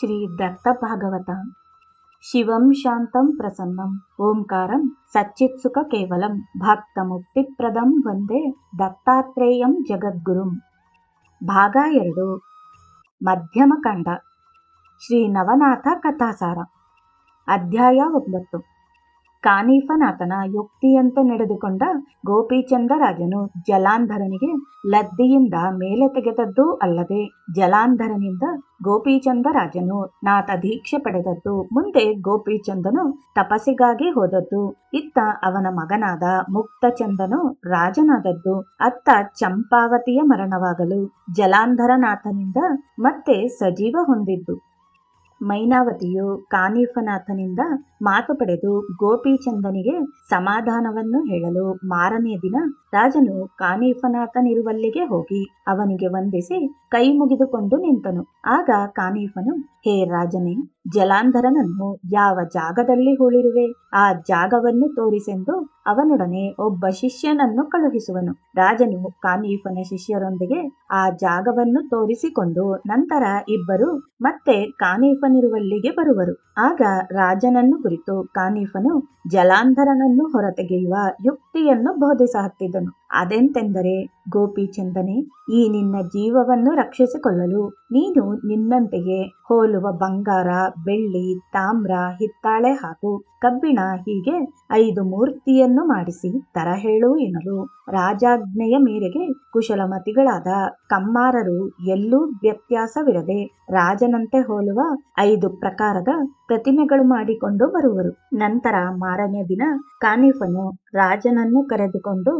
ಶ್ರೀ ದತ್ತಭಾಗವತ ಶಿವಂ ಶಾಂತಂ ಪ್ರಸನ್ನಂ ಓಂಕಾರಂ ಸಚ್ಚಿತ್ಸುಖ ಕೇವಲಂ ಭಕ್ತಮುಕ್ತಿಪ್ರದಂ ವಂದೇ ದತ್ತಾತ್ರೇಯಂ ಜಗದ್ಗುರುಂ ಭಾಗ ಎರಡು ಮಧ್ಯಮ ಕಂಡ ಶ್ರೀ ನವನಾಥ ಕಥಾಸಾರ ಅಧ್ಯಾಯ ಒಂಬತ್ತು ಕಾನೀಫನಾಥನ ಯುಕ್ತಿಯಂತೆ ನಡೆದುಕೊಂಡ ಗೋಪೀಚಂದರಾಜನು ಜಲಾಂಧರನಿಗೆ ಲದ್ದಿಯಿಂದ ಮೇಲೆ ತೆಗೆದದ್ದು ಅಲ್ಲದೆ ಜಲಾಂಧರನಿಂದ ಗೋಪೀಚಂದರಾಜನು ನಾಥ ದೀಕ್ಷೆ ಪಡೆದದ್ದು. ಮುಂದೆ ಗೋಪೀಚಂದನು ತಪಸ್ಸಿಗಾಗಿ ಹೋದದ್ದು. ಇತ್ತ ಅವನ ಮಗನಾದ ಮುಕ್ತಚಂದನು ರಾಜನಾದದ್ದು. ಅತ್ತ ಚಂಪಾವತಿಯ ಮರಣವಾಗಲು ಜಲಾಂಧರನಾಥನಿಂದ ಮತ್ತೆ ಸಜೀವ ಹೊಂದಿದ್ದು. ಮೈನಾವತಿಯು ಕಾನೀಫನಾಥನಿಂದ ಮಾತು ಪಡೆದು ಗೋಪಿಚಂದನಿಗೆ ಸಮಾಧಾನವನ್ನು ಹೇಳಲು ಮಾರನೇ ದಿನ ರಾಜನು ಕಾನೀಫನಾಥನಿರುವಲ್ಲಿಗೆ ಹೋಗಿ ಅವನಿಗೆ ವಂದಿಸಿ ಕೈ ಮುಗಿದುಕೊಂಡು ನಿಂತನು. ಆಗ ಕಾನೀಫನು, ಹೇ ರಾಜನೇ, ಜಲಾಂಧರನನ್ನು ಯಾವ ಜಾಗದಲ್ಲಿ ಹೂಳಿರುವೆ? ಆ ಜಾಗವನ್ನು ತೋರಿಸೆಂದು ಅವನೊಡನೆ ಒಬ್ಬ ಶಿಷ್ಯನನ್ನು ಕಳುಹಿಸುವನು. ರಾಜನು ಕಾನೀಫನ ಶಿಷ್ಯರೊಂದಿಗೆ ಆ ಜಾಗವನ್ನು ತೋರಿಸಿಕೊಂಡು ನಂತರ ಇಬ್ಬರು ಮತ್ತೆ ಕಾನೀಫನಿರುವಲ್ಲಿಗೆ ಬರುವರು. ಆಗ ರಾಜನನ್ನು ಕುರಿತು ಕಾನೀಫನು ಜಲಾಂಧರನನ್ನು ಹೊರತೆಗೆಯುವ ಯುಕ್ತಿಯನ್ನು ಬೋಧಿಸಹತ್ತಿದ್ದನು ಅದೆಂತೆಂದರೆ ಗೋಪಿಚಂದನೆ ಈ ನಿನ್ನ ಜೀವವನ್ನು ರಕ್ಷಿಸಿಕೊಳ್ಳಲು ನೀನು ನಿನ್ನಂತೆಯೇ ಹೋಲುವ ಬಂಗಾರ, ಬೆಳ್ಳಿ, ತಾಮ್ರ, ಹಿತ್ತಾಳೆ ಹಾಗೂ ಕಬ್ಬಿಣ ಹೀಗೆ ಐದು ಮೂರ್ತಿಯನ್ನು ಮಾಡಿಸಿ ತರ ಹೇಳು ಎನ್ನಲು ರಾಜಾಜ್ಞೆಯ ಮೇರೆಗೆ ಕುಶಲಮತಿಗಳಾದ ಕಮ್ಮಾರರು ಎಲ್ಲೂ ವ್ಯತ್ಯಾಸವಿರದೆ ರಾಜನಂತೆ ಹೋಲುವ ಐದು ಪ್ರಕಾರದ ಪ್ರತಿಮೆಗಳು ಮಾಡಿಕೊಂಡು ಬರುವರು. ನಂತರ ಮಾರನೇ ದಿನ ಕಾನಿಫನು ರಾಜನನ್ನು ಕರೆದುಕೊಂಡು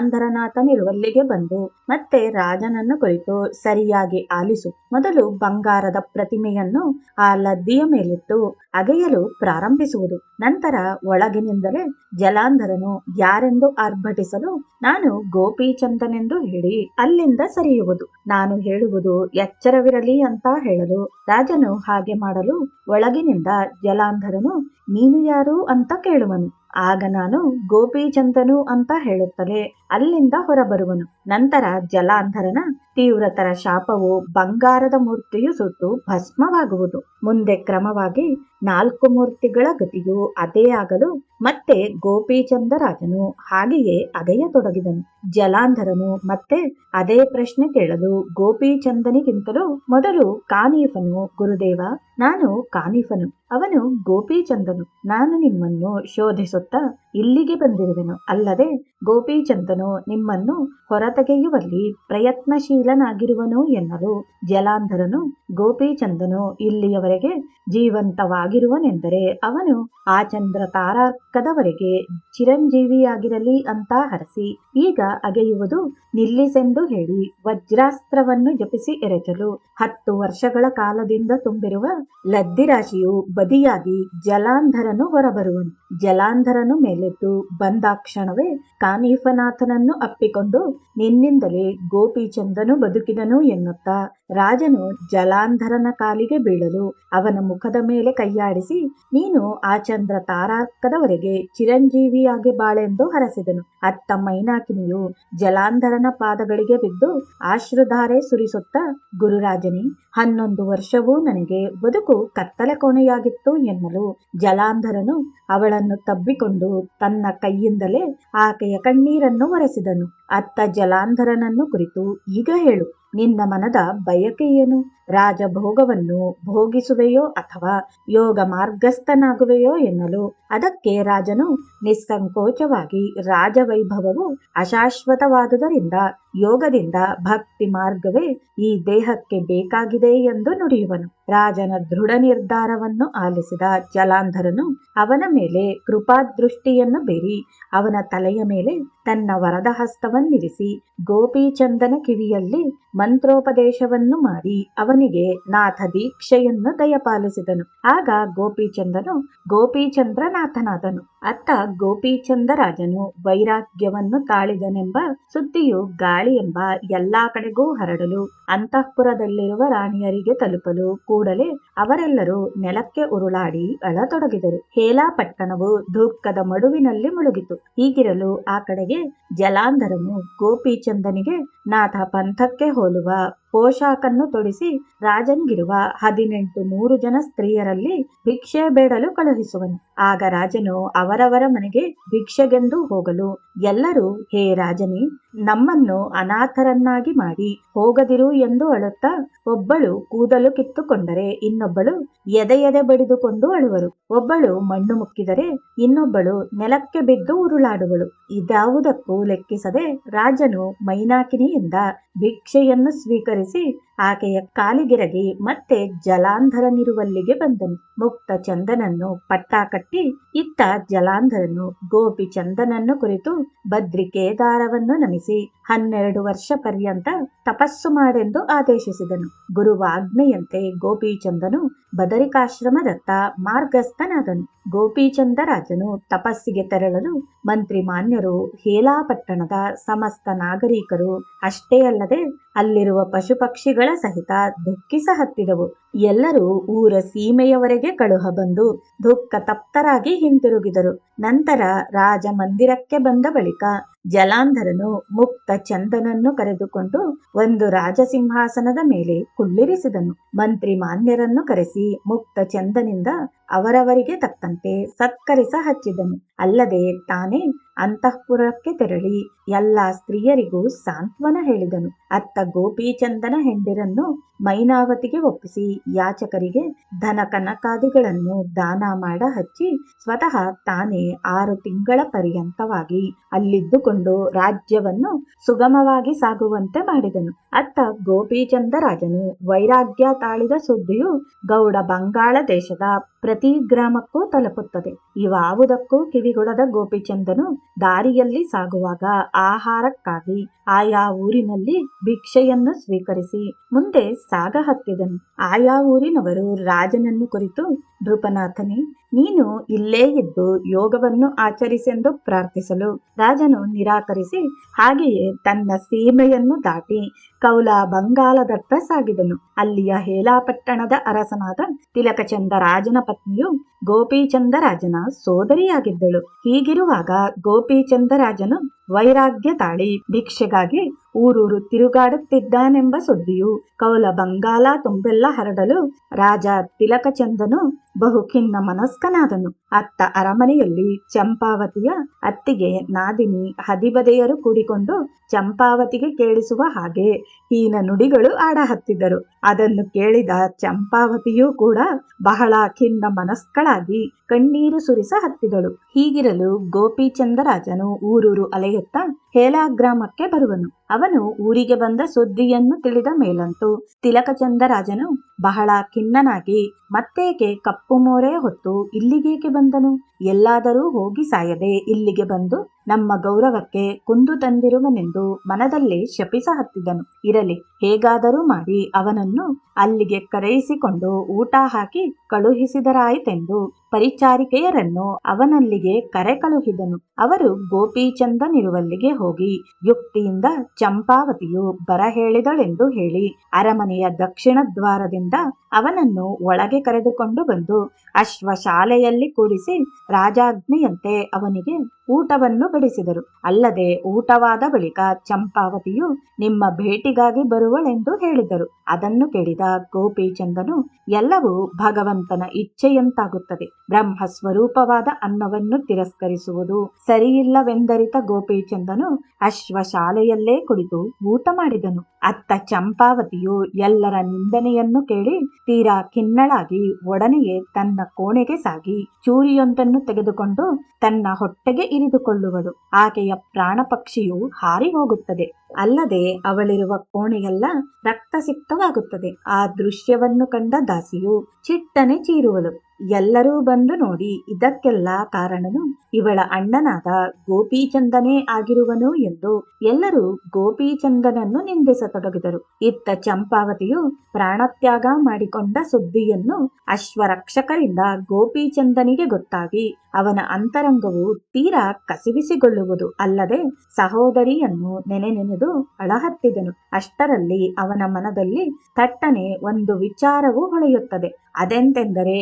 ಜಲಾಂಧರನಾಥನಿರುವಲ್ಲಿಗೆ ಬಂದು. ಮತ್ತೆ ರಾಜನನ್ನು ಕುರಿತು ಸರಿಯಾಗಿ ಆಲಿಸು. ಮೊದಲು ಬಂಗಾರದ ಪ್ರತಿಮೆಯನ್ನು ಆ ಲದ್ದಿಯ ಮೇಲಿಟ್ಟು ಅಗೆಯಲು ಪ್ರಾರಂಭಿಸುವುದು. ನಂತರ ಒಳಗಿನಿಂದಲೇ ಜಲಾಂಧರನು ಯಾರೆಂದು ಆರ್ಭಟಿಸಲು ನಾನು ಗೋಪಿಚಂದನೆಂದು ಹೇಳಿ ಅಲ್ಲಿಂದ ಸರಿಯುವುದು. ನಾನು ಹೇಳುವುದು ಎಚ್ಚರವಿರಲಿ ಅಂತ ಹೇಳಲು ರಾಜನು ಹಾಗೆ ಮಾಡಲು ಒಳಗಿನಿಂದ ಜಲಾಂಧರನು ನೀನು ಯಾರು ಅಂತ ಕೇಳುವನು. ಆಗ ನಾನು ಗೋಪಿಚಂದನು ಅಂತ ಹೇಳುತ್ತಲೇ ಅಲ್ಲಿಂದ ಹೊರಬರುವನು. ನಂತರ ಜಲಾಂಧರನ ತೀವ್ರತರ ಶಾಪವು ಬಂಗಾರದ ಮೂರ್ತಿಯು ಸುಟ್ಟು ಭಸ್ಮವಾಗುವುದು. ಮುಂದೆ ಕ್ರಮವಾಗಿ ನಾಲ್ಕು ಮೂರ್ತಿಗಳ ಗತಿಯು ಅದೇ ಆಗಲು ಮತ್ತೆ ಗೋಪೀಚಂದರಾಜನು ಹಾಗೆಯೇ ಅಗೆಯತೊಡಗಿದನು ಜಲಾಂಧರನು ಮತ್ತೆ ಅದೇ ಪ್ರಶ್ನೆ ಕೇಳಲು ಗೋಪಿಚಂದನಿಗಿಂತಲೂ ಮೊದಲು ಕಾನೀಫನು, ಗುರುದೇವ, ನಾನು ಕಾನೀಫನು, ಅವನು ಗೋಪಿಚಂದನು ನಾನು ನಿಮ್ಮನ್ನು ಶೋಧಿಸುತ್ತಾ ಇಲ್ಲಿಗೆ ಬಂದಿರುವೆನು. ಅಲ್ಲದೆ ಗೋಪೀಚಂದನು ನಿಮ್ಮನ್ನು ಹೊರತೆಗೆಯುವಲ್ಲಿ ಪ್ರಯತ್ನಶೀಲನಾಗಿರುವನು ಎನ್ನಲು ಜಲಾಂಧರನು ಗೋಪೀಚಂದನು ಇಲ್ಲಿಯವರೆಗೆ ಜೀವಂತವಾಗಿರುವನೆಂದರೆ ಅವನು ಆ ಚಂದ್ರ ತಾರಾರ್ಕದವರೆಗೆ ಚಿರಂಜೀವಿಯಾಗಿರಲಿ ಅಂತ ಹರಸಿ, ಈಗ ಅಗೆಯುವುದು ನಿಲ್ಲಿಸೆಂದು ಹೇಳಿ ವಜ್ರಾಸ್ತ್ರವನ್ನು ಜಪಿಸಿ ಎರಚಲು ಹತ್ತು ವರ್ಷಗಳ ಕಾಲದಿಂದ ತುಂಬಿರುವ ಲದ್ದಿರಾಶಿಯು ಬದಿಯಾಗಿ ಜಲಾಂಧರನು ಹೊರಬರುವನು. ಜಲಾಂಧರನು ಮೇಲೆದ್ದು ಬಂದಾಕ್ಷಣವೇ ಕಾನೀಫನಾಥನನ್ನು ಅಪ್ಪಿಕೊಂಡು ನಿನ್ನಿಂದಲೇ ಗೋಪಿಚಂದನು ಬದುಕಿದನು ಎನ್ನುತ್ತಾ ರಾಜನು ಜಲಾಂಧರನ ಕಾಲಿಗೆ ಬೀಳಲು ಅವನ ಮುಖದ ಮೇಲೆ ಕೈಯಾಡಿಸಿ, ನೀನು ಆ ಚಂದ್ರ ತಾರಾರ್ಕದವರೆಗೆ ಚಿರಂಜೀವಿಯಾಗಿ ಬಾಳೆಂದು ಹರಸಿದನು. ಅತ್ತ ಮೈನಾಕಿನಿಯು ಜಲಾಂಧರನ ಪಾದಗಳಿಗೆ ಬಿದ್ದು ಆಶ್ರುಧಾರೆ ಸುರಿಸುತ್ತ, ಗುರುರಾಜನೇ, ಹನ್ನೊಂದು ವರ್ಷವೂ ನನಗೆ ಬದುಕು ಕತ್ತಲೆ ಕೋಣೆಯಾಗಿತ್ತು ಎನ್ನಲು ಜಲಾಂಧರನು ಅವಳನ್ನು ತಬ್ಬಿಕೊಂಡು ತನ್ನ ಕೈಯಿಂದಲೇ ಆಕೆಯ ಕಣ್ಣೀರನ್ನು ಒರೆಸಿದನು. ಅತ್ತ ಜಲಾಂಧರನನ್ನು ಕುರಿತು ಈಗ ಹೇಳು. ನಿನ್ನ ಮನದ ಬಯಕೆಯೇನು ರಾಜಭೋಗವನ್ನು ಭೋಗಿಸುವೆಯೋ ಅಥವಾ ಯೋಗ ಮಾರ್ಗಸ್ಥನಾಗುವೆಯೋ ಎನ್ನಲು? ಅದಕ್ಕೆ ರಾಜನು ನಿಸ್ಸಂಕೋಚವಾಗಿ ರಾಜವೈಭವವು ಅಶಾಶ್ವತವಾದುದರಿಂದ ಯೋಗದಿಂದ ಭಕ್ತಿ ಮಾರ್ಗವೇ ಈ ದೇಹಕ್ಕೆ ಬೇಕಾಗಿದೆ ಎಂದು ನುಡಿಯುವನು. ರಾಜನ ದೃಢ ನಿರ್ಧಾರವನ್ನು ಆಲಿಸಿದ ಜಲಾಂಧರನು ಅವನ ಮೇಲೆ ಕೃಪಾದೃಷ್ಟಿಯನ್ನು ಬೇರಿ, ಅವನ ತಲೆಯ ಮೇಲೆ ತನ್ನ ವರದ ಹಸ್ತವನ್ನಿರಿಸಿ ಗೋಪೀಚಂದನ ಕಿವಿಯಲ್ಲಿ ಮಂತ್ರೋಪದೇಶವನ್ನು ಮಾಡಿ ಅವನಿಗೆ ನಾಥ ದೀಕ್ಷೆಯನ್ನು ದಯಪಾಲಿಸಿದನು. ಆಗ ಗೋಪೀಚಂದನು ಗೋಪಿಚಂದ್ರನಾಥನಾದನು. ಅತ್ತ ಗೋಪೀಚಂದರಾಜನು ವೈರಾಗ್ಯವನ್ನು ತಾಳಿದನೆಂಬ ಸುದ್ದಿಯು ಗಾಳಿ ಗಾಳಿ ಎಂಬ ಎಲ್ಲಾ ಕಡೆಗೂ ಹರಡಲು, ಅಂತಃಪುರದಲ್ಲಿರುವ ರಾಣಿಯರಿಗೆ ತಲುಪಲು ಕೂಡಲೇ ಅವರೆಲ್ಲರೂ ನೆಲಕ್ಕೆ ಉರುಳಾಡಿ ಅಳತೊಡಗಿದರು. ಹೇಲಾ ಪಟ್ಟಣವು ದುಃಖದ ಮಡುವಿನಲ್ಲಿ ಮುಳುಗಿತು. ಹೀಗಿರಲು ಆ ಕಡೆಗೆ ಜಲಾಂಧರನು ಗೋಪಿಚಂದನಿಗೆ ನಾಥ ಪಂಥಕ್ಕೆ ಹೋಲುವ ಪೋಷಾಕನ್ನು ತೊಡಿಸಿ ರಾಜನ್ಗಿರುವ ಹದಿನೆಂಟು ನೂರು ಜನ ಸ್ತ್ರೀಯರಲ್ಲಿ ಭಿಕ್ಷೆ ಬೇಡಲು ಕಳುಹಿಸುವನು. ಆಗ ರಾಜನು ಅವರವರ ಮನೆಗೆ ಭಿಕ್ಷೆಗೆಂದು ಹೋಗಲು ಎಲ್ಲರೂ, ಹೇ ರಾಜನಿ, ನಮ್ಮನ್ನು ಅನಾಥರನ್ನಾಗಿ ಮಾಡಿ ಹೋಗದಿರು ಎಂದು ಅಳುತ್ತಾ ಒಬ್ಬಳು ಕೂದಲು ಕಿತ್ತುಕೊಂಡರೆ ಇನ್ನೊಬ್ಬಳು ಎದೆ ಎದೆ ಬಡಿದುಕೊಂಡು ಅಳುವರು. ಒಬ್ಬಳು ಮಣ್ಣು ಮುಕ್ಕಿದರೆ ಇನ್ನೊಬ್ಬಳು ನೆಲಕ್ಕೆ ಬಿದ್ದು ಉರುಳಾಡುವಳು. ಇದ್ಯಾವುದಕ್ಕೂ ಲೆಕ್ಕಿಸದೆ ರಾಜನು ಮೈನಾಕಿನಿಯಿಂದ ಭಿಕ್ಷೆಯನ್ನು ಸ್ವೀಕರಿಸಿ ಆಕೆಯ ಕಾಲಿಗಿರಗಿ ಮತ್ತೆ ಜಲಾಂಧರನಿರುವಲ್ಲಿಗೆ ಬಂದನು. ಮುಕ್ತ ಚಂದನನ್ನು ಪಟ್ಟ ಕಟ್ಟಿ ಇತ್ತ ಜಲಾಂಧರನು ಗೋಪಿ ಚಂದನನ್ನು ಕುರಿತು ಬದ್ರಿ ಕೇದಾರವನ್ನು ನಮಿಸಿ ಹನ್ನೆರಡು ವರ್ಷ ಪರ್ಯಂತ ತಪಸ್ಸು ಮಾಡೆಂದು ಆದೇಶಿಸಿದನು. ಗುರುವಾಜ್ಞೆಯಂತೆ ಗೋಪಿಚಂದನು ಬದರಿಕಾಶ್ರಮದತ್ತ ಮಾರ್ಗಸ್ಥನಾದನು. ಗೋಪಿಚಂದರಾಜನು ತಪಸ್ಸಿಗೆ ತೆರಳಲು ಮಂತ್ರಿ ಮಾನ್ಯರು ಹೇಲಾಪಟ್ಟಣದ ಸಮಸ್ತ ನಾಗರಿಕರು ಅಷ್ಟೇ ಅಲ್ಲದೆ ಅಲ್ಲಿರುವ ಪಶು ಪಕ್ಷಿಗಳ ಸಹಿತ ದುಃಖಿಸ ಹತ್ತಿದವು ಎಲ್ಲರೂ ಊರ ಸೀಮೆಯವರೆಗೆ ಕಳುಹ ಬಂದು ದುಃಖ ತಪ್ತರಾಗಿ ಹಿಂತಿರುಗಿದರು. ನಂತರ ರಾಜ ಮಂದಿರಕ್ಕೆ ಬಂದ ಬಳಿಕ ಜಲಾಂಧರನು ಮುಕ್ತ ಚಂದನನ್ನು ಕರೆದುಕೊಂಡು ಒಂದು ರಾಜಸಿಂಹಾಸನದ ಮೇಲೆ ಕುಳ್ಳಿರಿಸಿದನು. ಮಂತ್ರಿ ಮಾನ್ಯರನ್ನು ಕರೆಸಿ ಮುಕ್ತ ಚಂದನಿಂದ ಅವರವರಿಗೆ ತಕ್ಕಂತೆ ಸತ್ಕರಿಸ ಹಚ್ಚಿದನು. ಅಲ್ಲದೆ ತಾನೇ ಅಂತಃಪುರಕ್ಕೆ ತೆರಳಿ ಎಲ್ಲ ಸ್ತ್ರೀಯರಿಗೂ ಸಾಂತ್ವನ ಹೇಳಿದನು. ಅತ್ತ ಗೋಪಿಚಂದನ ಹೆಂಡಿರನ್ನು ಮೈನಾವತಿಗೆ ಒಪ್ಪಿಸಿ ಯಾಚಕರಿಗೆ ಧನ ಕನಕಾದಿಗಳನ್ನು ದಾನ ಮಾಡ ಹಚ್ಚಿ ಸ್ವತಃ ತಾನೇ ಆರು ತಿಂಗಳ ಪರ್ಯಂತವಾಗಿ ಅಲ್ಲಿದ್ದುಕೊಂಡು ರಾಜ್ಯವನ್ನು ಸುಗಮವಾಗಿ ಸಾಗುವಂತೆ ಮಾಡಿದನು. ಅತ್ತ ಗೋಪಿಚಂದ ರಾಜನು ವೈರಾಗ್ಯ ತಾಳಿದ ಸುದ್ದಿಯು ಗೌಡ ಬಂಗಾಳ ದೇಶದ ಪ್ರತಿ ಗ್ರಾಮಕ್ಕೂ ತಲುಪುತ್ತದೆ. ಇವಾವುದಕ್ಕೂ ಕಿವಿಗೊಡದ ಗೋಪಿಚಂದನು ದಾರಿಯಲ್ಲಿ ಸಾಗುವಾಗ ಆಹಾರಕ್ಕಾಗಿ ಆಯಾ ಊರಿನಲ್ಲಿ ಭಿಕ್ಷೆಯನ್ನು ಸ್ವೀಕರಿಸಿ ಮುಂದೆ ಸಾಗ ಹತ್ತಿದನು ಆಯಾ ಊರಿನವರು ರಾಜನನ್ನು ಕುರಿತು ನೃಪನಾಥನೇ, ನೀನು ಇಲ್ಲೇ ಇದ್ದು ಯೋಗವನ್ನು ಆಚರಿಸೆಂದು ಪ್ರಾರ್ಥಿಸಲು. ರಾಜನು ನಿರಾಕರಿಸಿ, ಹಾಗೆಯೇ ತನ್ನ ಸೀಮೆಯನ್ನು ದಾಟಿ ಕೌಲ ಬಂಗಾಲದತ್ತ ಸಾಗಿದನು ಅಲ್ಲಿಯ ಹೇಲಾಪಟ್ಟಣದ ಅರಸನಾದ ತಿಲಕಚಂದ ರಾಜನ ಪತ್ನಿಯು ಗೋಪಿಚಂದ ರಾಜನ ಸೋದರಿಯಾಗಿದ್ದಳು. ಹೀಗಿರುವಾಗ ಗೋಪಿಚಂದ ರಾಜನು ವೈರಾಗ್ಯ ತಾಳಿ ಭಿಕ್ಷೆಗಾಗಿ ಊರೂರು ತಿರುಗಾಡುತ್ತಿದ್ದಾನೆಂಬ ಸುದ್ದಿಯು ಕೌಲ ಬಂಗಾಲ ತುಂಬೆಲ್ಲ ಹರಡಲು ರಾಜ ತಿಲಕಚಂದನು ಬಹು ಖಿನ್ನ ಮನಸ್ಕನಾದನು. ಅತ್ತ ಅರಮನೆಯಲ್ಲಿ ಚಂಪಾವತಿಯ ಅತ್ತಿಗೆ ನಾದಿನಿ ಹದಿಬದೆಯರು ಕೂಡಿಕೊಂಡು ಚಂಪಾವತಿಗೆ ಕೇಳಿಸುವ ಹಾಗೆ ಹೀನ ನುಡಿಗಳು ಆಡಹತ್ತಿದ್ದರು. ಅದನ್ನು ಕೇಳಿದ ಚಂಪಾವತಿಯೂ ಕೂಡ ಬಹಳ ಖಿನ್ನ ಮನಸ್ಕಳಾಗಿ ಕಣ್ಣೀರು ಸುರಿಸ ಹತ್ತಿದಳು. ಹೀಗಿರಲು ಗೋಪಿಚಂದರಾಜನು ಊರೂರು ಅಲೆಯುತ್ತಾ ಹೇಲಾ ಗ್ರಾಮಕ್ಕೆ ಬರುವನು. ಅವನು ಊರಿಗೆ ಬಂದ ಸುದ್ದಿಯನ್ನು ತಿಳಿದ ಮೇಲಂತೂ. ತಿಲಕಚಂದರಾಜನು ಬಹಳ ಖಿನ್ನನಾಗಿ ಮತ್ತೇಕೆ ಕಪ್ಪು ಮೋರೆ ಹೊತ್ತು ಇಲ್ಲಿಗೇಕೆ ಬಂದನು? ಎಲ್ಲಾದರೂ ಹೋಗಿ ಸಾಯದೆ ಇಲ್ಲಿಗೆ ಬಂದು ನಮ್ಮ ಗೌರವಕ್ಕೆ ಕುಂದು ತಂದಿರುವನೆಂದು ಮನದಲ್ಲಿ ಶಪಿಸ ಹತ್ತಿದನು. ಇರಲಿ, ಹೇಗಾದರೂ ಮಾಡಿ ಅವನನ್ನು ಅಲ್ಲಿಗೆ ಕರೆಯಿಸಿಕೊಂಡು ಊಟ ಹಾಕಿ ಕಳುಹಿಸಿದರಾಯಿತೆಂದು ಪರಿಚಾರಿಕೆಯರನ್ನು ಅವನಲ್ಲಿಗೆ ಕರೆ ಕಳುಹಿದನು. ಅವರು ಗೋಪಿಚಂದನಿರುವಲ್ಲಿಗೆ ಹೋಗಿ ಯುಕ್ತಿಯಿಂದ ಚಂಪಾವತಿಯು ಬರ ಹೇಳಿದಳೆಂದು ಹೇಳಿ ಅರಮನೆಯ ದಕ್ಷಿಣ ದ್ವಾರದಿಂದ ಅವನನ್ನು ಒಳಗೆ ಕರೆದುಕೊಂಡು ಬಂದು ಅಶ್ವಶಾಲೆಯಲ್ಲಿ ಕೂಡಿಸಿ ರಾಜಾಜ್ಞೆಯಂತೆ ಅವನಿಗೆ ಊಟವನ್ನು ಬಡಿಸಿದರು. ಅಲ್ಲದೆ ಊಟವಾದ ಬಳಿಕ ಚಂಪಾವತಿಯು ನಿಮ್ಮ ಭೇಟಿಗಾಗಿ ಬರುವಳೆಂದು ಹೇಳಿದರು. ಅದನ್ನು ಕೇಳಿದ ಗೋಪಿಚಂದನು, ಎಲ್ಲವೂ ಭಗವಂತನ ಇಚ್ಛೆಯಂತಾಗುತ್ತದೆ. ಬ್ರಹ್ಮ ಸ್ವರೂಪವಾದ ಅನ್ನವನ್ನು ತಿರಸ್ಕರಿಸುವುದು ಸರಿಯಿಲ್ಲವೆಂದರಿತ ಗೋಪಿಚಂದನು ಅಶ್ವಶಾಲೆಯಲ್ಲೇ ಕುಳಿತು ಊಟ ಮಾಡಿದನು. ಅತ್ತ ಚಂಪಾವತಿಯು ಎಲ್ಲರ ನಿಂದನೆಯನ್ನು ಕೇಳಿ ತೀರಾ ಖಿನ್ನಳಾಗಿ ಒಡನೆಯೇ ತನ್ನ ಕೋಣೆಗೆ ಸಾಗಿ ಚೂರಿಯೊಂದನ್ನು ತೆಗೆದುಕೊಂಡು ತನ್ನ ಹೊಟ್ಟೆಗೆ ಇರಿದುಕೊಳ್ಳುವಳು. ಆಕೆಯ ಪ್ರಾಣ ಪಕ್ಷಿಯು ಹಾರಿ ಹೋಗುತ್ತದೆ. ಅಲ್ಲದೆ ಅವಳಿರುವ ಕೋಣೆಯೆಲ್ಲ ರಕ್ತಸಿಕ್ತವಾಗುತ್ತದೆ. ಆ ದೃಶ್ಯವನ್ನು ಕಂಡ ದಾಸಿಯು ಚಿಟ್ಟನೆ ಚೀರುವಳು. ಎಲ್ಲರೂ ಬಂದು ನೋಡಿ, ಇದಕ್ಕೆಲ್ಲ ಕಾರಣನು ಇವಳ ಅಣ್ಣನಾದ ಗೋಪೀಚಂದನೇ ಆಗಿರುವನು ಎಂದು ಎಲ್ಲರೂ ಗೋಪೀಚಂದನನ್ನು ನಿಂದಿಸತೊಡಗಿದರು. ಇತ್ತ ಚಂಪಾವತಿಯು ಪ್ರಾಣತ್ಯಾಗ ಮಾಡಿಕೊಂಡ ಸುದ್ದಿಯನ್ನು ಅಶ್ವರಕ್ಷಕರಿಂದ ಗೋಪೀಚಂದನಿಗೆ ಗೊತ್ತಾಗಿ, ಅವನ ಅಂತರಂಗವು ತೀರಾ ಕಸಿವಿಸಿಗೊಳ್ಳುವುದು ಅಲ್ಲದೆ ಸಹೋದರಿಯನ್ನು ನೆನೆ ನೆನೆದು ಅಳಹತ್ತಿದನು. ಅಷ್ಟರಲ್ಲಿ ಅವನ ಮನದಲ್ಲಿ ತಟ್ಟನೆ ಒಂದು ವಿಚಾರವು ಹೊಳೆಯುತ್ತದೆ. ಅದೆಂತೆಂದರೆ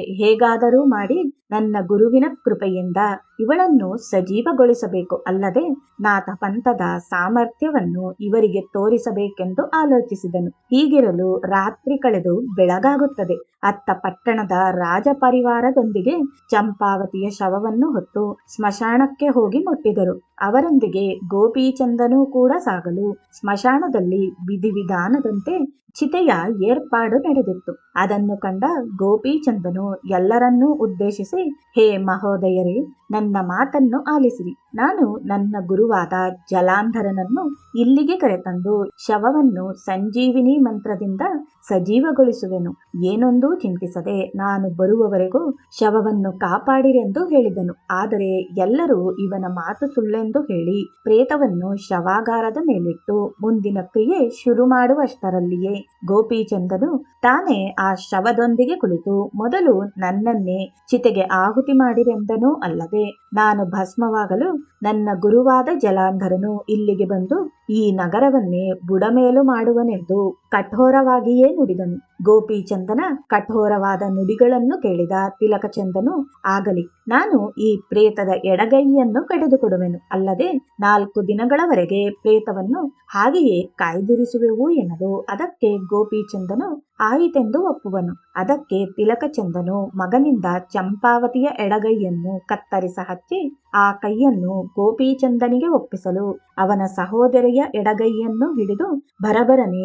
ಹೇಗಾದರೂ ಮಾಡಿ ನನ್ನ ಗುರುವಿನ ಕೃಪೆಯಿಂದ ಇವಳನ್ನು ಸಜೀವಗೊಳಿಸಬೇಕು. ಅಲ್ಲದೆ ನಾಥ ಪಂಥದ ಸಾಮರ್ಥ್ಯವನ್ನು ಇವರಿಗೆ ತೋರಿಸಬೇಕೆಂದು ಆಲೋಚಿಸಿದನು. ಹೀಗಿರಲು ರಾತ್ರಿ ಕಳೆದು ಬೆಳಗಾಗುತ್ತದೆ. ಅತ್ತ ಪಟ್ಟಣದ ರಾಜಪರಿವಾರದೊಂದಿಗೆ ಚಂಪಾವತಿಯ ಶವವನ್ನು ಹೊತ್ತು ಸ್ಮಶಾನಕ್ಕೆ ಹೋಗಿ ಮುಟ್ಟಿದರು. ಅವರೊಂದಿಗೆ ಗೋಪೀಚಂದನೂ ಕೂಡ ಸಾಗಲು ಸ್ಮಶಾನದಲ್ಲಿ ವಿಧಿವಿಧಾನದಂತೆ ಚಿತೆಯ ಏರ್ಪಾಡು ನಡೆದಿತ್ತು. ಅದನ್ನು ಕಂಡ ಗೋಪೀಚಂದನು ಎಲ್ಲರನ್ನೂ ಉದ್ದೇಶಿಸಿ, ಹೇ ಮಹೋದಯರೇ ನನ್ನ ಮಾತನ್ನು ಆಲಿಸಿರಿ. ನಾನು ನನ್ನ ಗುರುವಾದ ಜಲಾಂಧರನನ್ನು ಇಲ್ಲಿಗೆ ಕರೆತಂದು ಶವವನ್ನು ಸಂಜೀವಿನಿ ಮಂತ್ರದಿಂದ ಸಜೀವಗೊಳಿಸುವೆನು. ಏನೊಂದೂ ಚಿಂತಿಸದೆ ನಾನು ಬರುವವರೆಗೂ ಶವವನ್ನು ಕಾಪಾಡಿರೆಂದು ಹೇಳಿದನು. ಆದರೆ ಎಲ್ಲರೂ ಇವನ ಮಾತು ಸುಳ್ಳೆಂದು ಹೇಳಿ ಪ್ರೇತವನ್ನು ಶವಾಗಾರದ ಮೇಲಿಟ್ಟು ಮುಂದಿನ ಕ್ರಿಯೆ ಶುರು ಮಾಡುವಷ್ಟರಲ್ಲಿಯೇ ಗೋಪಿಚಂದನು ತಾನೇ ಆ ಶವದೊಂದಿಗೆ ಕುಳಿತು ಮೊದಲು ನನ್ನನ್ನೇ ಚಿತೆಗೆ ಆಹುತಿ ಮಾಡಿರೆಂದನೂ ಅಲ್ಲದೆ ನಾನು ಭಸ್ಮವಾಗಲು ನನ್ನ ಗುರುವಾದ ಜಲಾಂಧರನು ಇಲ್ಲಿಗೆ ಬಂದು ಈ ನಗರವನ್ನೇ ಬುಡಮೇಲು ಮಾಡುವನೆಂದು ಕಠೋರವಾಗಿಯೇ ನುಡಿದನು? ಗೋಪಿಚಂದನ ಕಠೋರವಾದ ನುಡಿಗಳನ್ನು ಕೇಳಿದ ತಿಲಕಚಂದನು, ಆಗಲಿ, ನಾನು ಈ ಪ್ರೇತದ ಎಡಗೈಯನ್ನು ಕಡಿದುಕೊಡುವೆನು. ಅಲ್ಲದೆ ನಾಲ್ಕು ದಿನಗಳವರೆಗೆ ಪ್ರೇತವನ್ನು ಹಾಗೆಯೇ ಕಾಯ್ದಿರಿಸುವೆವು ಎನ್ನಲು ಅದಕ್ಕೆ ಗೋಪಿಚಂದನು ಆಯಿತೆಂದು ಒಪ್ಪುವನು. ಅದಕ್ಕೆ ತಿಲಕಚಂದನು ಮಗನಿಂದ ಚಂಪಾವತಿಯ ಎಡಗೈಯನ್ನು ಕತ್ತರಿಸ ಹಚ್ಚಿ, ಆ ಕೈಯನ್ನು ಗೋಪಿಚಂದನಿಗೆ ಒಪ್ಪಿಸಲು ಅವನ ಸಹೋದರಿಯ ಎಡಗೈಯನ್ನು ಹಿಡಿದು ಬರಬರನೆ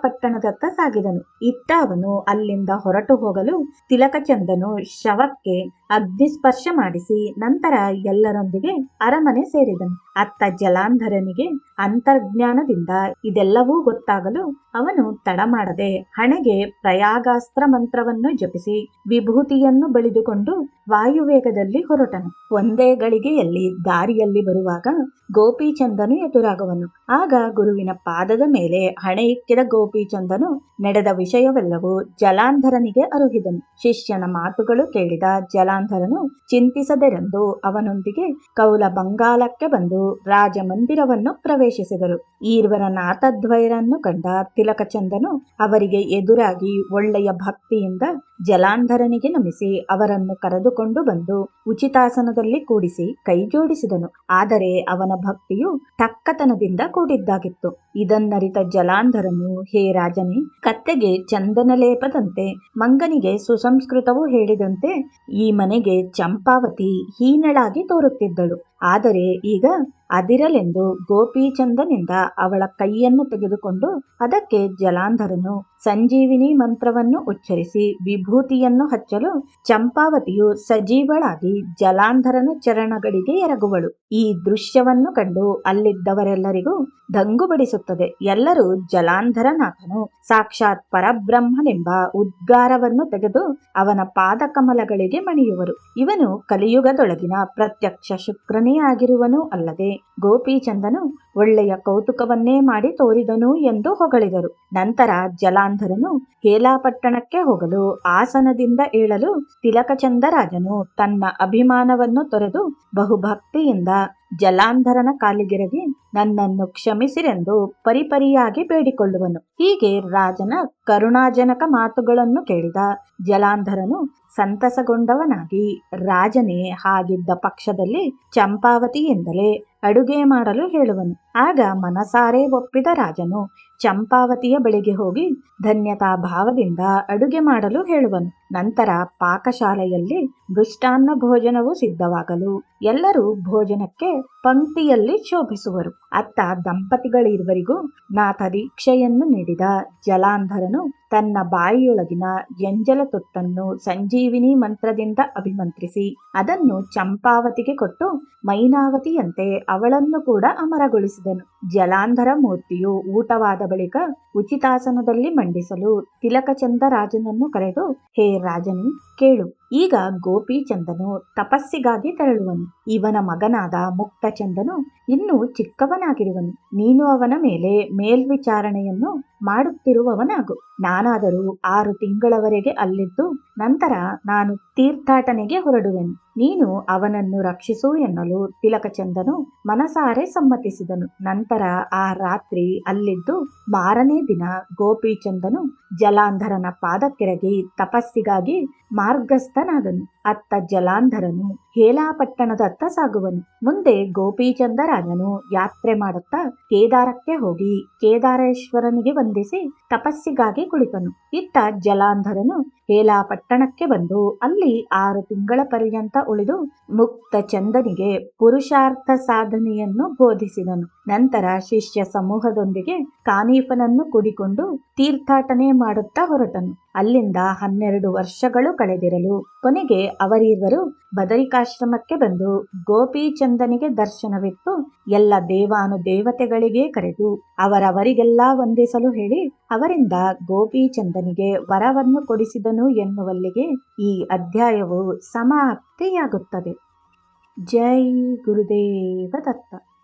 ಹೇಲಾಪಟ್ಟಣದತ್ತ ಸಾಗಿದನು. ಇತ್ತ ಅವನು ಅಲ್ಲಿಂದ ಹೊರಟು ಹೋಗಲು ತಿಲಕಚಂದನು ಶವಕ್ಕೆ ಅಗ್ನಿಸ್ಪರ್ಶ ಮಾಡಿಸಿ ನಂತರ ಎಲ್ಲರೊಂದಿಗೆ ಅರಮನೆ ಸೇರಿದನು. ಅತ್ತ ಜಲಾಂಧರನಿಗೆ ಅಂತರ್ಜ್ಞಾನದಿಂದ ಇದೆಲ್ಲವೂ ಗೊತ್ತಾಗಲು ಅವನು ತಡ ಮಾಡದೆ ಹಣೆಗೆ ಪ್ರಯಾಗಾಸ್ತ್ರ ಮಂತ್ರವನ್ನು ಜಪಿಸಿ ವಿಭೂತಿಯನ್ನು ಬಳಿದುಕೊಂಡು ವಾಯುವೇಗದಲ್ಲಿ ಹೊರಟನು. ಒಂದೇ ಗಳಿಗೆಯಲ್ಲಿ ದಾರಿಯಲ್ಲಿ ಬರುವಾಗ ಗೋಪಿಚಂದನು ಎದುರಾಗುವನು. ಆಗ ಗುರುವಿನ ಪಾದದ ಮೇಲೆ ಹಣೆ ಇಕ್ಕಿದ ಗೋಪೀಚಂದನು ನಡೆದ ವಿಷಯವೆಲ್ಲವೂ ಜಲಾಂಧರನಿಗೆ ಅರುಹಿದನು. ಶಿಷ್ಯನ ಮಾತುಗಳು ಕೇಳಿದ ಜಲಾಂಧರನು ಚಿಂತಿಸದೆರೆಂದು ಅವನೊಂದಿಗೆ ಕೌಲ ಬಂಗಾಲಕ್ಕೆ ಬಂದು ರಾಜಮಂದಿರವನ್ನು ಪ್ರವೇಶಿಸಿದರು. ಈರ್ವರ ನಾಥದ್ವಯರನ್ನು ಕಂಡ ತಿಲಕಚಂದನು ಅವರಿಗೆ ಎದುರಾಗಿ ಒಳ್ಳೆಯ ಭಕ್ತಿಯಿಂದ ಜಲಾಂಧರನಿಗೆ ನಮಿಸಿ ಅವರನ್ನು ಕರೆದುಕೊಂಡು ಬಂದು ಉಚಿತಾಸನದಲ್ಲಿ ಕೂಡಿಸಿ ಕೈಜೋಡಿಸಿದನು ಆದರೆ ಅವನ ಭಕ್ತಿಯು ತಕ್ಕತನದಿಂದ ಕೂಡಿದ್ದಾಗಿತ್ತು. ಇದನ್ನರಿತ ಜಲಾಂಧರನು ಹೇ ರಾಜನೇ ಕತ್ತೆಗೆ ಚಂದನ ಲೇಪದಂತೆ ಮಂಗನಿಗೆ ಸುಸಂಸ್ಕೃತವೂ ಹೇಳಿದಂತೆ ಈ ಮನೆಗೆ ಚಂಪಾವತಿ ಹೀನಳಾಗಿ ತೋರುತ್ತಿದ್ದಳು. ಆದರೆ ಈಗ ಅದಿರಲೆಂದು ಗೋಪೀಚಂದನಿಂದ ಅವಳ ಕೈಯನ್ನು ತೆಗೆದುಕೊಂಡು ಅದಕ್ಕೆ ಜಲಾಂಧರನು ಸಂಜೀವಿನಿ ಮಂತ್ರವನ್ನು ಉಚ್ಚರಿಸಿ ವಿಭೂತಿಯನ್ನು ಹಚ್ಚಲು ಚಂಪಾವತಿಯು ಸಜೀವಳಾಗಿ ಜಲಾಂಧರನ ಚರಣಗಳಿಗೆ ಎರಗುವಳು. ಈ ದೃಶ್ಯವನ್ನು ಕಂಡು ಅಲ್ಲಿದ್ದವರೆಲ್ಲರಿಗೂ ದಂಗುಬಡಿಸುತ್ತದೆ ಎಲ್ಲರೂ ಜಲಾಂಧರನಾಥನು, ಸಾಕ್ಷಾತ್ ಪರಬ್ರಹ್ಮನೆಂಬ ಉದ್ಗಾರವನ್ನು ತೆಗೆದು ಅವನ ಪಾದಕಮಲಗಳಿಗೆ ಮಣಿಯುವರು. ಇವನು ಕಲಿಯುಗದೊಳಗಿನ ಪ್ರತ್ಯಕ್ಷ ಶುಕ್ರನೇ ಆಗಿರುವನು ಅಲ್ಲದೆ ಗೋಪೀಚಂದನು ಒಳ್ಳೆಯ ಕೌತುಕವನ್ನೇ ಮಾಡಿ ತೋರಿದನು ಎಂದು ಹೊಗಳಿದರು. ನಂತರ ಜಲಾಂಧರನು ಹೇಲಾಪಟ್ಟಣಕ್ಕೆ ಹೋಗಲು ಆಸನದಿಂದ ಏಳಲು ತಿಲಕಚಂದರಾಜನು ತನ್ನ ಅಭಿಮಾನವನ್ನು ತೊರೆದು ಬಹುಭಕ್ತಿಯಿಂದ ಜಲಾಂಧರನ ಕಾಲಿಗೆರಗಿ ನನ್ನನ್ನು ಕ್ಷಮಿಸಿರೆಂದು ಪರಿಪರಿಯಾಗಿ ಬೇಡಿಕೊಳ್ಳುವನು. ಹೀಗೆ ರಾಜನ ಕರುಣಾಜನಕ ಮಾತುಗಳನ್ನು ಕೇಳಿದ ಜಲಾಂಧರನು ಸಂತಸಗೊಂಡವನಾಗಿ ರಾಜನೇ ಹಾಗಿದ್ದ ಪಕ್ಷದಲ್ಲಿ ಚಂಪಾವತಿಯಿಂದಲೇ ಅಡುಗೆ ಮಾಡಲು ಹೇಳುವನು. ಆಗ ಮನಸಾರೆ ಒಪ್ಪಿದ ರಾಜನು ಚಂಪಾವತಿಯ ಬಳಿಗೆ ಹೋಗಿ ಧನ್ಯತಾ ಭಾವದಿಂದ ಅಡುಗೆ ಮಾಡಲು ಹೇಳುವನು. ನಂತರ ಪಾಕಶಾಲೆಯಲ್ಲಿ ಮೃಷ್ಟಾನ್ನ ಭೋಜನವು ಸಿದ್ಧವಾಗಲು ಎಲ್ಲರೂ ಭೋಜನಕ್ಕೆ ಪಂಕ್ತಿಯಲ್ಲಿ ಶೋಭಿಸುವರು. ಅತ್ತ ದಂಪತಿಗಳಿರುವರಿಗೂ ನಾಥ ದೀಕ್ಷೆಯನ್ನು ನೀಡಿದ ಜಲಾಂಧರನು ತನ್ನ ಬಾಯಿಯೊಳಗಿನ ಎಂಜಲ ತುತ್ತನ್ನು ಸಂಜೀವಿನಿ ಮಂತ್ರದಿಂದ ಅಭಿಮಂತ್ರಿಸಿ, ಅದನ್ನು ಚಂಪಾವತಿಗೆ ಕೊಟ್ಟು ಮೈನಾವತಿಯಂತೆ ಅವಳನ್ನು ಕೂಡ ಅಮರಗೊಳಿಸಿದನು. ಜಲಾಂಧರ ಮೂರ್ತಿಯು ಊಟವಾದ ಬಳಿಕ ಉಚಿತಾಸನದಲ್ಲಿ ಮಂಡಿಸಲು ತಿಲಕಚಂದ ರಾಜನನ್ನು ಕರೆದು, ಹೇ ರಾಜನೇ, ಕೇಳು. ಈಗ ಗೋಪಿಚಂದನು ತಪಸ್ಸಿಗಾಗಿ ತೆರಳುವನು. ಇವನ ಮಗನಾದ ಮುಕ್ತಚಂದನು ಇನ್ನೂ ಚಿಕ್ಕವನಾಗಿರುವನು. ನೀನು ಅವನ ಮೇಲೆ ಮೇಲ್ವಿಚಾರಣೆಯನ್ನು ಮಾಡುತ್ತಿರುವವನಾಗು. ನಾನಾದರೂ ಆರು ತಿಂಗಳವರೆಗೆ ಅಲ್ಲಿದ್ದು ನಂತರ ನಾನು ತೀರ್ಥಾಟನೆಗೆ ಹೊರಡುವೆನು. ನೀನು ಅವನನ್ನು ರಕ್ಷಿಸು ಎನ್ನಲು ತಿಲಕಚಂದನು ಮನಸಾರೆ ಸಮ್ಮತಿಸಿದನು. ನಂತರ ಆ ರಾತ್ರಿ ಅಲ್ಲಿದ್ದು ಮಾರನೇ ದಿನ ಗೋಪಿಚಂದನು ಜಲಾಂಧರನ ಪಾದಕ್ಕೆರಗಿ ತಪಸ್ಸಿಗಾಗಿ ಮಾರ್ಗಸ್ಥನಾದನು. ಅತ್ತ ಜಲಾಂಧರನು ಹೇಲಾಪಟ್ಟಣದತ್ತ ಸಾಗುವನು. ಮುಂದೆ ಗೋಪಿಚಂದ ರಾಜನು ಯಾತ್ರೆ ಮಾಡುತ್ತಾ ಕೇದಾರಕ್ಕೆ ಹೋಗಿ ಕೇದಾರೇಶ್ವರನಿಗೆ ವಂದಿಸಿ ತಪಸ್ಸಿಗಾಗಿ ಕುಳಿತನು. ಇತ್ತ ಜಲಾಂಧರನು ಹೇಲಾಪಟ್ಟಣಕ್ಕೆ ಬಂದು ಅಲ್ಲಿ ಆರು ತಿಂಗಳ ಪರ್ಯಂತ ಉಳಿದು ಮುಕ್ತ ಚಂದನಿಗೆ ಪುರುಷಾರ್ಥ ಸಾಧನೆಯನ್ನು ಬೋಧಿಸಿದನು. ನಂತರ ಶಿಷ್ಯ ಸಮೂಹದೊಂದಿಗೆ ಕಾನೀಫನನ್ನು ಕೂಡಿಕೊಂಡು ತೀರ್ಥಾಟನೆ ಮಾಡುತ್ತಾ ಹೊರಟನು. ಅಲ್ಲಿಂದ ಹನ್ನೆರಡು ವರ್ಷಗಳು ಕಳೆದಿರಲು ಕೊನೆಗೆ ಅವರಿರುವರು ಬದರಿಕಾಶ್ರಮಕ್ಕೆ ಬಂದು ಗೋಪಿಚಂದನಿಗೆ ದರ್ಶನವಿತ್ತು ಎಲ್ಲ ದೇವಾನು ದೇವತೆಗಳಿಗೆ ಕರೆದು ಅವರವರಿಗೆಲ್ಲ ವಂದಿಸಲು ಹೇಳಿ ಅವರಿಂದ ಗೋಪಿಚಂದನಿಗೆ ವರವನ್ನು ಕೊಡಿಸಿದನು ಎನ್ನುವಲ್ಲಿಗೆ ಈ ಅಧ್ಯಾಯವು ಸಮಾಪ್ತಿಯಾಗುತ್ತದೆ. ಜೈ ಗುರುದೇವ ದತ್ತ.